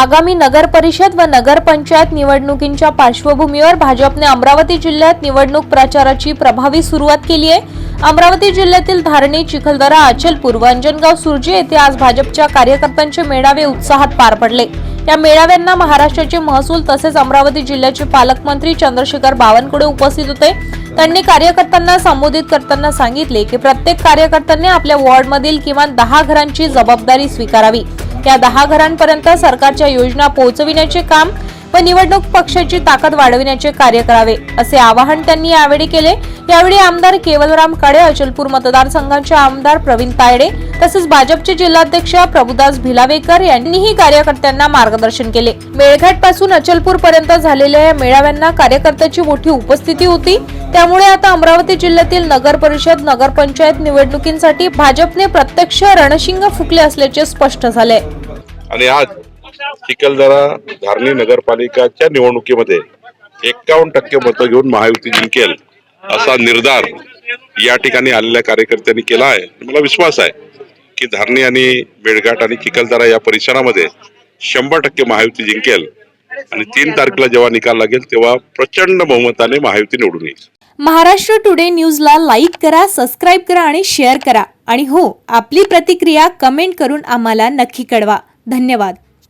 आगामी नगर परिषद व नगरपंचायत निवडणुकींच्या पार्श्वभूमीवर भाजपने अमरावती जिल्ह्यात निवडणूक प्रचाराची प्रभावी सुरुवात केली आहे. अमरावती जिल्ह्यातील धारणी चिखलदरा अचलपूर व अंजनगाव सुरजी येथे आज भाजपच्या कार्यकर्त्यांचे मेळावे उत्साहात पार पडले. या मेळाव्यांना महाराष्ट्राचे महसूल तसेच अमरावती जिल्ह्याचे पालकमंत्री चंद्रशेखर बावनकुळे उपस्थित होते. त्यांनी कार्यकर्त्यांना संबोधित करताना सांगितले की प्रत्येक कार्यकर्त्यांनी आपल्या वॉर्डमधील किमान दहा घरांची जबाबदारी स्वीकारावी. या दहा घरांपर्यंत सरकारच्या योजना पोहोचविण्याचे काम व निवडणूक पक्षाची ताकद वाढविण्याचे कार्य करावे असे आवाहन त्यांनी यावेळी केले. यावेळी आमदार केवलराम काळे अचलपूर मतदारसंघाचे आमदार प्रवीण तायडे तसेच भाजपचे जिल्हाध्यक्ष प्रभुदास भिलावेकर यांनीही कार्यकर्त्यांना मार्गदर्शन केले. मेळघाटपासून अचलपूर पर्यंत झालेल्या या मेळाव्यांना कार्यकर्त्याची मोठी उपस्थिती होती. त्यामुळे आता अमरावती जिल्ह्यातील नगर परिषद नगरपंचायत निवडणुकींसाठी भाजपने प्रत्यक्ष रणशिंग फुकले असल्याचे स्पष्ट झाले आणि आज चिखलदरा धारणी नगरपालिकाच्या निवडणुकीमध्ये एक्कावन्न टक्के मतं घेऊन महायुती जिंकेल असा निर्धार या ठिकाणी आलेल्या कार्यकर्त्यांनी केला आहे. मला विश्वास आहे की धारणी आणि मेळघाट आणि चिखलदरा या परिसरामध्ये शंभर टक्के महायुती जिंकेल आणि तीन तारखेला जेव्हा निकाल लागेल तेव्हा प्रचंड बहुमताने महायुती निवडून येईल. महाराष्ट्र टुडे न्यूजला लाईक करा सबस्क्राईब करा आणि शेअर करा. आणि हो आपली प्रतिक्रिया कमेंट करून आम्हाला नक्की कळवा. धन्यवाद.